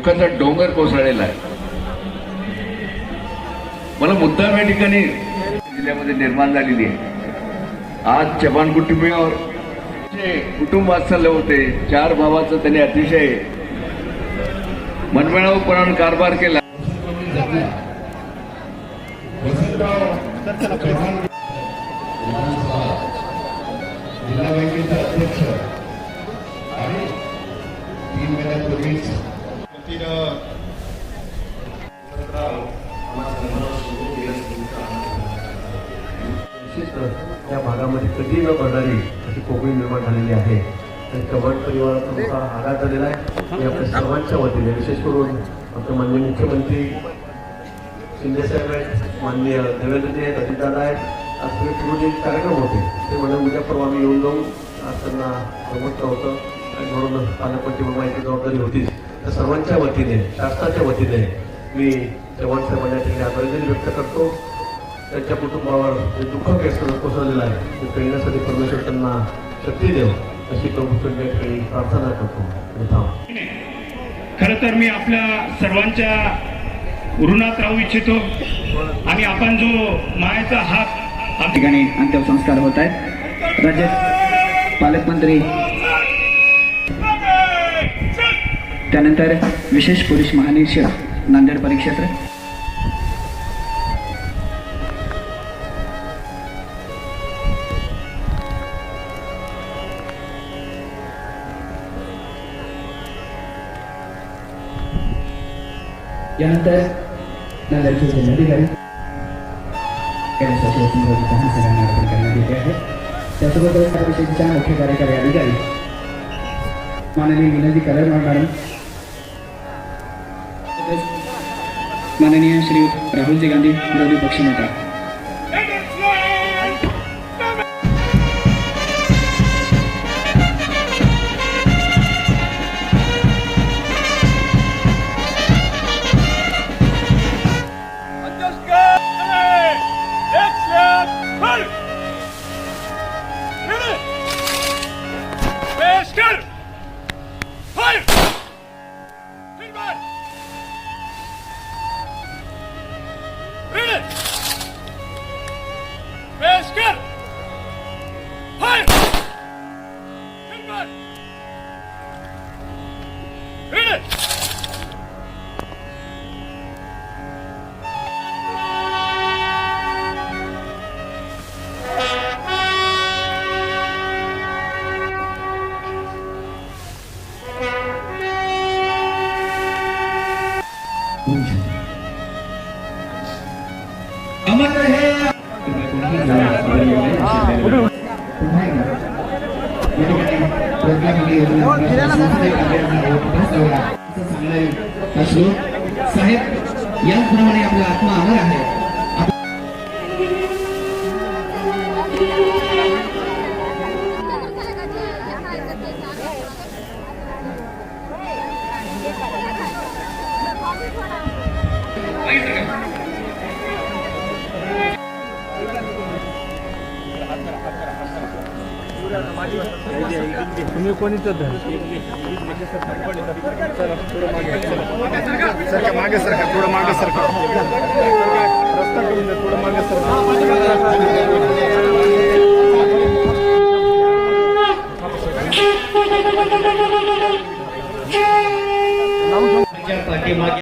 दुःखाचा डोंगर कोसळलेला आहे. मला मुद्दाम या ठिकाणी जिल्ह्यामध्ये निर्माण झालेली आहे. आज चव्हाण कुटुंबियावर जे कुटुंब वात्सल्य होते चार भावाचं त्यांनी अतिशय मनमिळावूपणाने कारभार केला. जिल्हा बँकेचे अध्यक्ष आणि तीन महिन्यापूर्वीच वतीनं या भागामध्ये कधी न पडणारी अशी कोकणी निर्माण झालेली आहे. आणि चव्हाण परिवाराचा मोठा आघात झालेला आहे. आपल्या सर्वांच्या वतीने विशेष करून आमचे माननीय मुख्यमंत्री शिंदे साहेब आहेत माननीय देवेंद्रजी आहेत अजितदादा आहेत. आज सगळे पूर्ण जे कार्यक्रम होते. ते म्हणजे उद्या परवा आम्ही येऊन जाऊन आज त्यांना जमवलं होतं. आणि म्हणून पालकमंत्री माहिती जबाबदारी होतीच. त्या सर्वांच्या वतीने शासनाच्या वतीने मी चव्हाण ठिकाणी आदरांजली व्यक्त करतो. त्यांच्या कुटुंबावर जे दुःख व्यस्त कोसळलेलं आहे ते पेळण्यासाठी परमेश्वर त्यांना शक्ती देव अशी प्रभू या ठिकाणी प्रार्थना करतो. खर तर मी आपल्या सर्वांच्या ऋणात राहू इच्छितो. आणि आपण जो मायेचा हात ठिकाणी अंत्यसंस्कार होत आहेत. राज्य पालकमंत्री त्यानंतर विशेष पोलीस महानिरीक्षक नांदेड परिक्षेत्र. यानंतर नांदेडचे जिल्हाधिकारी सगळ्यांना अर्पण करण्यात येते आहे. त्यासोबतच कार्यविषयीच्या मुख्य कार्यकारी अधिकारी माननीय विनोदी कलर मॅडम माननीय श्री राहुलजी गांधी विरोधी पक्षनेता साहेब याचप्रमाणे आपला आत्मा अमर आहे. मागे सरका थोडं मागे सरका रस्ता करून द्या थोडं मागे सरका पाठीमागे